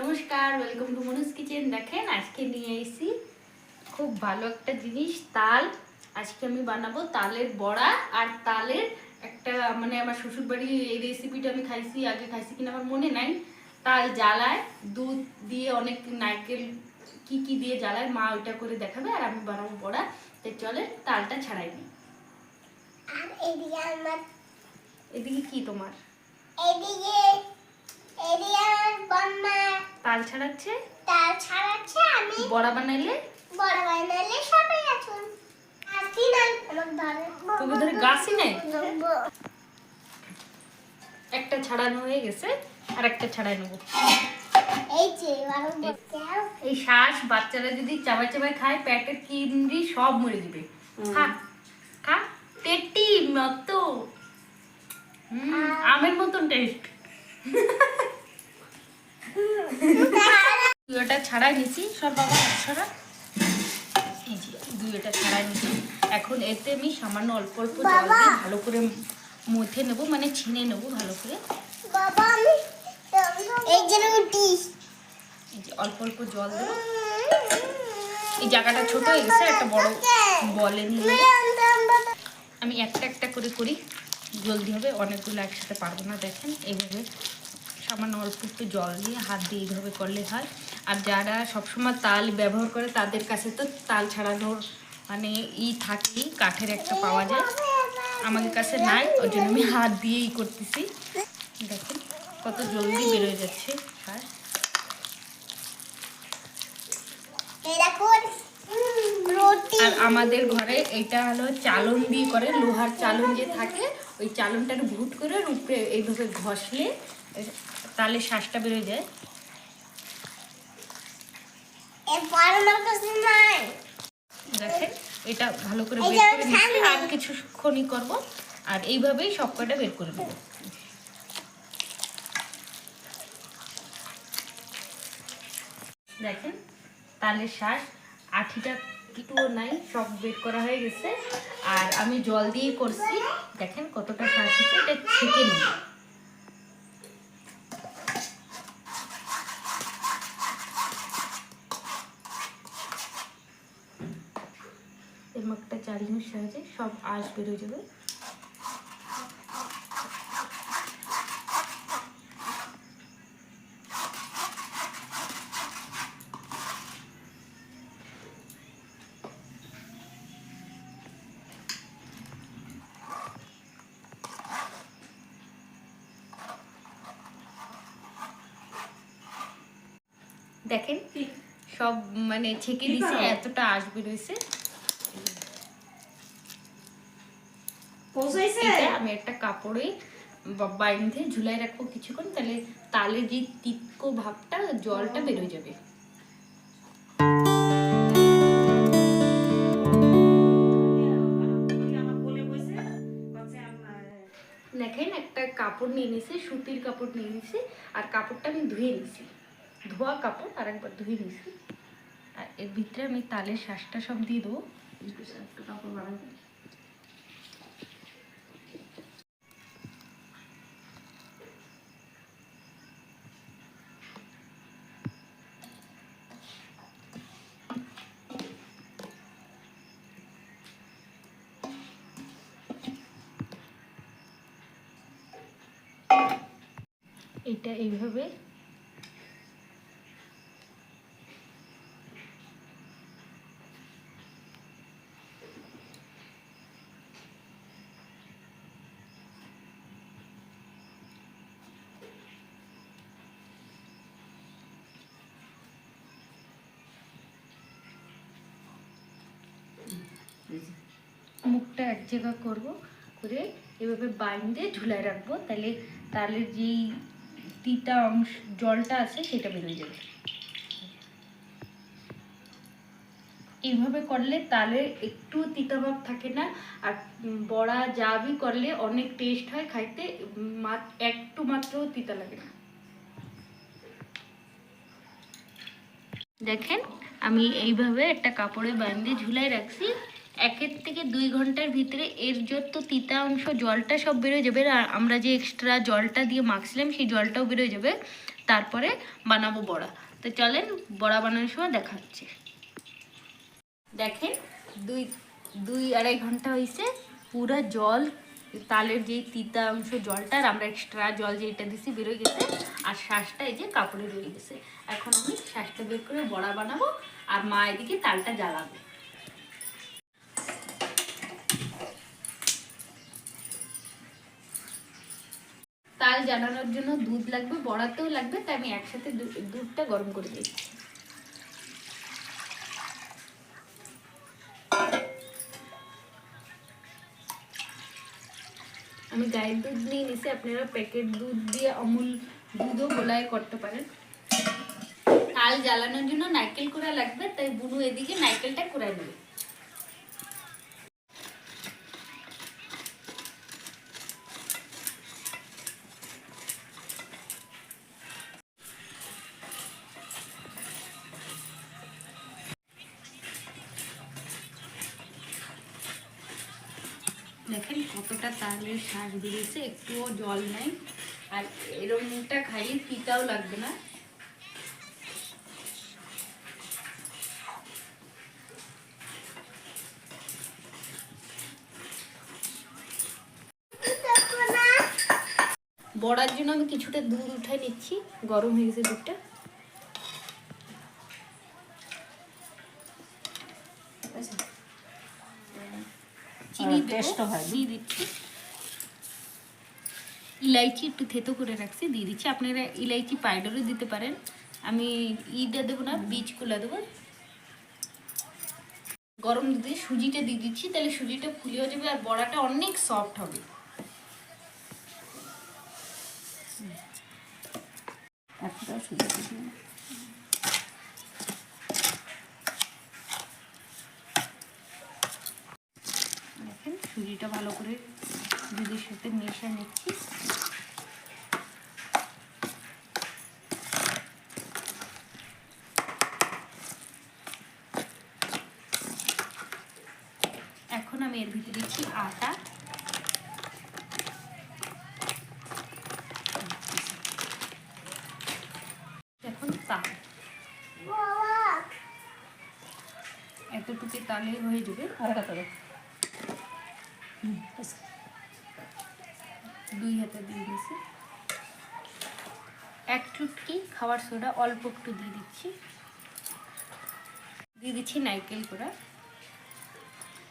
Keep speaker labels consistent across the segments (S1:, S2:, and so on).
S1: নমস্কার welcome to মনুস kitchen দেখেন আজকে নিয়ে এসেছি খুব ভালো একটা জিনিস তাল। আজকে আমি বানাবো তালের বড়া আর তালের একটা মানে আমার শ্বশুর বাড়ি এই রেসিপিটা আমি খাইছি আগে খাইছি কিনা আমার মনে নাই। তাল জ্বালায় দুধ দিয়ে অনেক নারকেল কি কি দিয়ে জ্বালায় মা ওইটা করে দেখাবে আর আমি বানাবো বড়া। তো চলে তালটা ছাড়াই
S2: আর এদিকে
S1: কি তোমার?
S2: এদিকে
S1: তাল ছাড়াচ্ছে?
S2: তার ছাড়াচ্ছে আমি
S1: বড়া বানাইলে?
S2: বড় বানালে সবাই আছুন আসি না আমার ধরে
S1: তুমি ধরে গাছই নেই একটা ছাড়ানো হয়ে গেছে আর একটা ছাড়াই নেব।
S2: এই
S1: শ্বাস বাচ্চারা যদি চাবাই চাবাই খায় প্যাকেট কিনবি সব মরে দিবে। খা খা। টেটি মতো হুম, আমের মতন টেস্ট দুয়োটা ছাড়াই নিছি সব বাবা ছাড়া এই যে দুয়োটা ছাড়াই নিছি। এখন এতে আমি সামান্য অল্প অল্প জল দিয়ে ভালো করে মুথে নেব মানে ছিনে নেব ভালো করে।
S2: বাবা আমি এই যে রুটি
S1: এই যে অল্প অল্প জল দেবো। এই জায়গাটা ছোট হয়ে গেছে একটা বড় বলে নিয়ে আমি একটা একটা করে করি। জলদি হবে অনেকগুলো একসাথে পারব না দেখেন এইভাবে। সামান্য অল্প একটু জল দিয়ে হাত দিয়ে এইভাবে করলে হয়। আর যারা সবসময় তাল ব্যবহার করে তাদের কাছে তো তাল ছাড়ানোর মানে ই থাকেই কাঠের একটা পাওয়া যায়। আমাদের কাছে নাই ওই জন্য আমি হাত দিয়েই করতেছি। দেখেন কত জলদি বেরোয় যাচ্ছে আর। আর আমাদের ঘরে এটা হলো চালন দিয়ে করে লোহার চালন যে থাকে ওই চালনটার ভুট করে রূপে এইভাবে ঘষলে তাহলে শ্বাসটা বেরোয় যায়। দেখেন এটা ভালো করে বের করে নিচ্ছি আর কিছুক্ষণই করব। আর এইভাবেই সব বের করে দেখেন তালের শ্বাস আঠিটা কিছুও নাই সব বের করা হয়ে গেছে। আর আমি জল দিয়ে করছি। দেখেন কতটা শ্বাস হচ্ছে এটা ছেঁকে নেব এরকম একটা চালিনের সাহায্যে সব আঁশ বেরোয় যাবে দেখেন সব মানে ছেঁকে দিছে এতটা আঁশ বেরোইছে এটা আমি একটা কাপড়ে বাইন্ধে ঝুলাই রাখব কিছুক্ষণ তাহলে তালের যে তিতকো ভাবটা জলটা বেরোয় যাবে। দেখেন একটা কাপড় নিয়ে নিছি সুতির কাপড় নিয়ে নিছি আর কাপড়টা আমি ধুয়ে নিছি। ধোয়া কাপড় আর একবার ধুয়ে নিছি। আর এর ভিতরে আমি তালের শ্বাসটা সব দিয়ে দেবো। কাপড় বানাবো এটা এইভাবে। মুখটা এক জায়গা করব করে এভাবে বাইন্দে ঝুলায় রাখব। তাহলে তাহলে যেই তিতা অংশ, জলটা আছে, সেটা বেরিয়ে যাবে। এইভাবে করলে তালে একটু তিতাভাব থাকে না, আর বড়া যাবি করলে অনেক টেস্ট হয় খাইতে একটু মাত্র তিতা লাগে না। দেখেন, আমি এইভাবে একটা কাপড়ে বাঁধে, ঝুলাই রাখছি। একের থেকে দুই ঘণ্টার ভিতরে এর যত তিতা অংশ জলটা সব বেরোয় যাবে, আর আমরা যে এক্সট্রা জলটা দিয়ে মাখছিলাম, সেই জলটাও বেরোয় যাবে। তারপরে বানাবো বড়া। তো চলেন বড়া বানানোর সময় দেখা হচ্ছে। দেখেন, দুই দুই আড়াই ঘণ্টা হয়েছে পুরো জল, তালের যে তিতা অংশ জলটা, আর আমরা এক্সট্রা জল যেটা দিছি বেরোয় গেছে, আর শ্বাসটা এই যে কাপড়ে রয়ে গেছে। এখন আমি শ্বাসটা বের করে বড়া বানাবো, আর মা এদিকে তালটা জ্বালাবে। জ্বালানোর জন্য দুধ লাগবে, বড়াতেও লাগবে, তাই আমি একসাথে দুধটা গরম করে দিচ্ছি। আমি গায়ের দুধ নিয়ে নিছি, আপনারা প্যাকেট দুধ দিয়ে অমুল দুধও গোলায় করতে পারেন। তাল জ্বালানোর জন্য নারকেল কোড়া লাগবে, তাই বুনু এদিকে নারকেলটা কোড়ায় নেবে দেখেন তালের শ্বাস বেরিয়েছে একটুও জল নাই। আর এরকমটা খাইলে পিতাও লাগবে না। বড়ার জন্য আমি কিছুটা দুধ উঠাই নিচ্ছি গরম হয়ে গেছে দুধটা। চিনি দেবো,
S3: টেস্টও হয়।
S1: দিয়ে দিচ্ছি। ইলাইচি একটু থেতো করে রাখছি, দিয়ে দিচ্ছি। আপনারা ইলাইচি পাউডারও দিতে পারেন। আমি ইটা দেবো না বীজ বীজগুলো দেবো। গরম দুধে সুজিটা দিয়ে দিচ্ছি, তাহলে সুজিটা ফুলেও যাবে আর বড়াটা অনেক সফট হবে।
S3: সুজি দিবি।
S1: দেখেন সুজিটা ভালো করে দুধের সাথে মেশা নিচ্ছি। এখন আমি এর ভিতরে দিচ্ছি আটা। এখন তাল। এতটুকু তালে হয়ে যাবে
S3: আর একটা করো। হুম, ব্যাস।
S1: দুই হাতে দিয়ে দিয়েছি। এক চুটকি খাবার সোডা, অল্প একটু দিয়ে দিচ্ছি। দিয়ে দিচ্ছি নারকেল কোড়া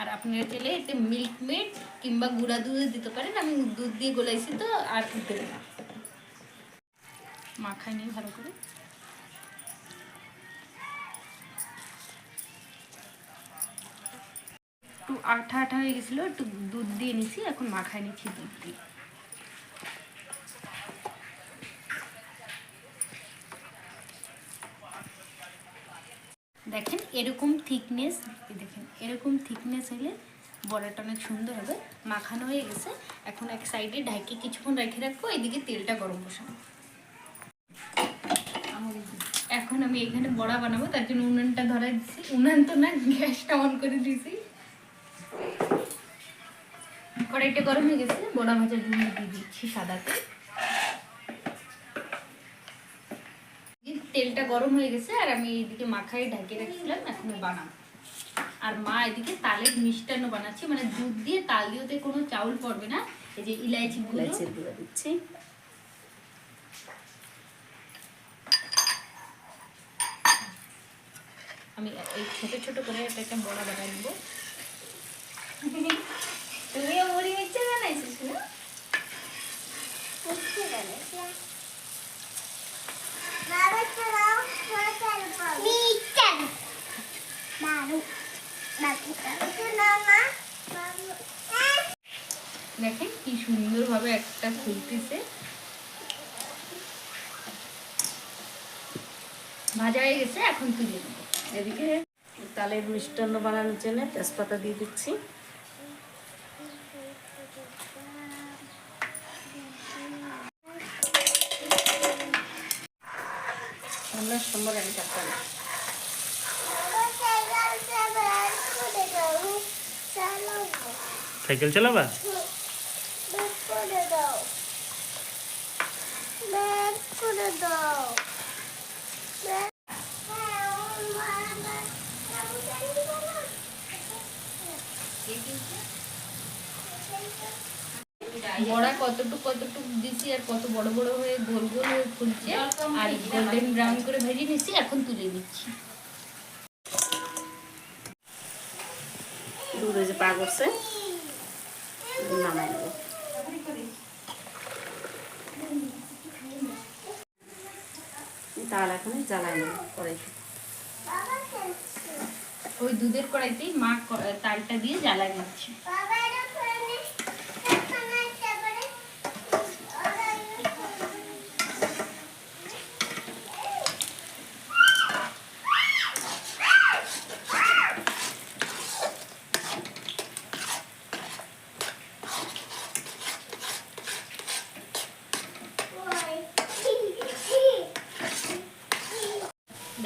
S1: আর আপনারা চাইলে এতে মিল্ক মেড কিংবা গুঁড়া দুধ দিতে পারেন। আমি দুধ দিয়ে গোলাইছি তো, আর দেবো না। মাখাই নিই ভালো করে। একটু আঠা আঠা হয়ে গেছিল, একটু দুধ দিয়ে নিছি, এখন মাখায় নিচ্ছি দুধ দিয়ে। দেখেন, এরকম থিকনেস দেখেন, এরকম থিকনেস হলে বড়াটা অনেক সুন্দর হবে। মাখানো হয়ে গেছে, এখন এক সাইডে ঢাকি কিছুক্ষণ রেখে রাখব, এদিকে তেলটা গরম বসাবো। এখন আমি এখানে বড়া বানাবো, তার জন্য উনানটা ধরাই দিছি উনান তো না, গ্যাসটা অন করে দিয়েছি। কড়াইটা গরম হয়ে গেছে বড়া ভাজার জন্য দিয়ে দিচ্ছি সাদা তেল। তেলটা গরম হয়ে গেছে আর আমি এদিকে মাখায় ঢাকে রাখছিলাম এখন বানাবো। আর মা এদিকে তালের মিষ্টান্ন বানাচ্ছে মানে দুধ দিয়ে তাল দিয়ে ওতে কোনো চাউল পড়বে না এই যে ইলাইচি
S3: ইলাইচির গুঁড়ো দিচ্ছি।
S1: আমি এই ছোট ছোট করে একটা একটা বড়া বানাই দেবো
S2: তুমিও মুড়ি মিক্সচার বানাইছিস না?
S1: দেখেন কি সুন্দরভাবে একটা ফুলতেছে ভাজা হয়ে গেছে এখন তুলে নেব।
S3: এদিকে তালের মিষ্টান্ন বানানোর জন্য তেজপাতা দিয়ে দিচ্ছি। সোমবার আমি
S4: সাইকেল চালাবা
S2: ব্যাগ করে করে দাও হ্যাঁ, ওর মা আবার বাবু চাইনি বলো।
S1: বড়া কতটুকু কতটুকু দিছি আর কত বড় বড় হয়ে গোল গোল হয়ে ফুলছে আর গোল্ডেন ব্রাউন করে ভেজে নিচ্ছি এখন তুলে নিচ্ছি।
S3: দুধ যে পা করছে নামাই নেব। তার এখন জ্বালাই নেব কড়াইতে।
S1: ওই দুধের কড়াইতেই মা তালটা দিয়ে জ্বালায় নিচ্ছে
S2: বাবা এটা করে নে। এখানে একটা করে। ওরা ইয়ে করে।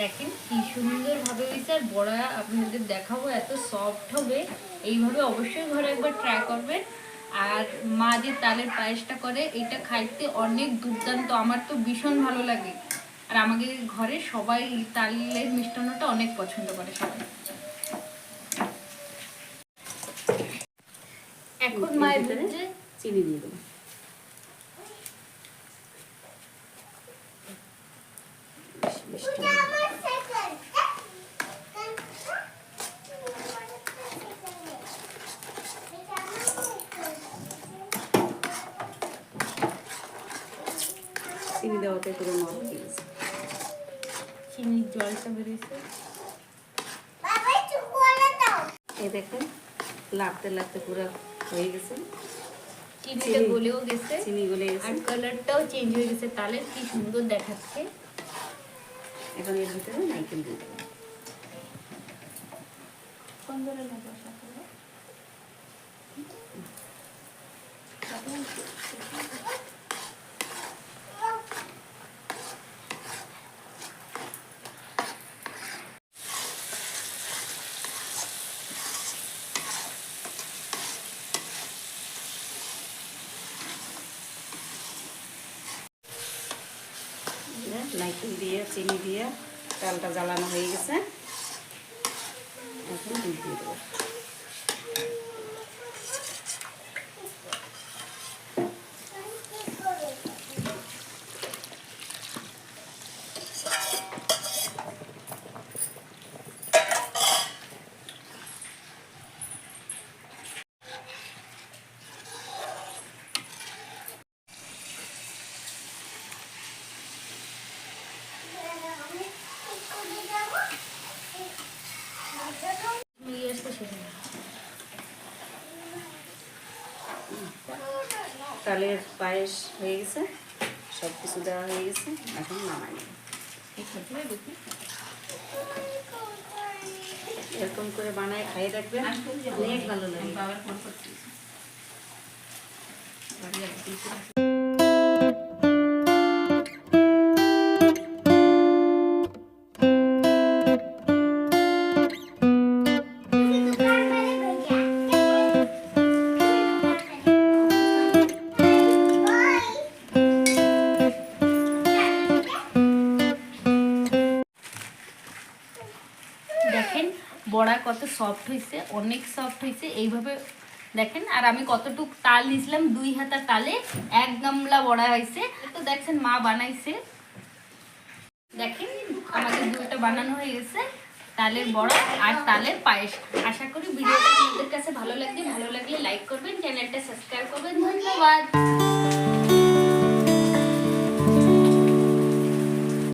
S1: দেখেন কি সুন্দর ভাবে হয়েছে আর বড়া আপনাদের দেখাবো এত সফট হবে এইভাবে অবশ্যই ঘরে একবার ট্রাই করবেন। আর মা যে তালের পায়েসটা করে এটা খাইতে অনেক দুর্দান্ত আমার তো ভীষণ ভালো লাগে। আর আমাদের ঘরে সবাই তালের মিষ্টান্নটা অনেক পছন্দ করে সবাই। এখন মায়ের
S3: চিনি দিয়ে দেবো বেশ মিষ্টি
S2: এটা
S3: হবে।
S2: আমার সেকেন্ড এটা আমার
S3: চিনি দেওয়াতে পুরো নরম হয়ে গেছে
S1: চিনির জলটা বেরিয়েছে।
S2: বাবা একটু করে দাও।
S3: এই দেখেন লাগতে লাগতে পুরো হয়ে গেছে।
S1: চিনিটা
S3: চিনি।
S1: গলেও গেছে।
S3: চিনি গলে গেছে।
S1: আর কালারটাও চেঞ্জ হয়ে গেছে। তালের কি সুন্দর দেখাচ্ছে।
S3: এখন এর ভিতরে নাইকেল দিয়ে দেবো। নাইকেল দিয়ে চিনি দিয়ে চালটা জ্বালানো হয়ে গেছে। এখন দুধ দিয়ে দেবো
S1: নিয়ে আসতে সেটা
S3: তালের পায়েস হয়ে গেছে সব কিছু দেওয়া হয়ে গেছে, এখন নামাই এরকম করে বানায় খাইয়ে রাখবেন, অনেক ভালো লাগে।
S1: বাবার ফোন করছি দেখেন, বড়া কত সফট হয়েছে অনেক সফট হয়েছে এইভাবে দেখেন। আর আমি কতটুক তাল নিয়েছিলাম, দুই হাতা তালে এক গামলা বড়া হয়েছে তো দেখছেন, মা বানাইছে। দেখেন, আমাদের দুটো বানানো হয়ে গেছে, তালের বড়া আর তালের পায়েস। আশা করি ভিডিওটা আপনাদের কাছে ভালো লাগবে। ভালো লাগলে লাইক করবেন, চ্যানেলটা সাবস্ক্রাইব করবেন। ধন্যবাদ।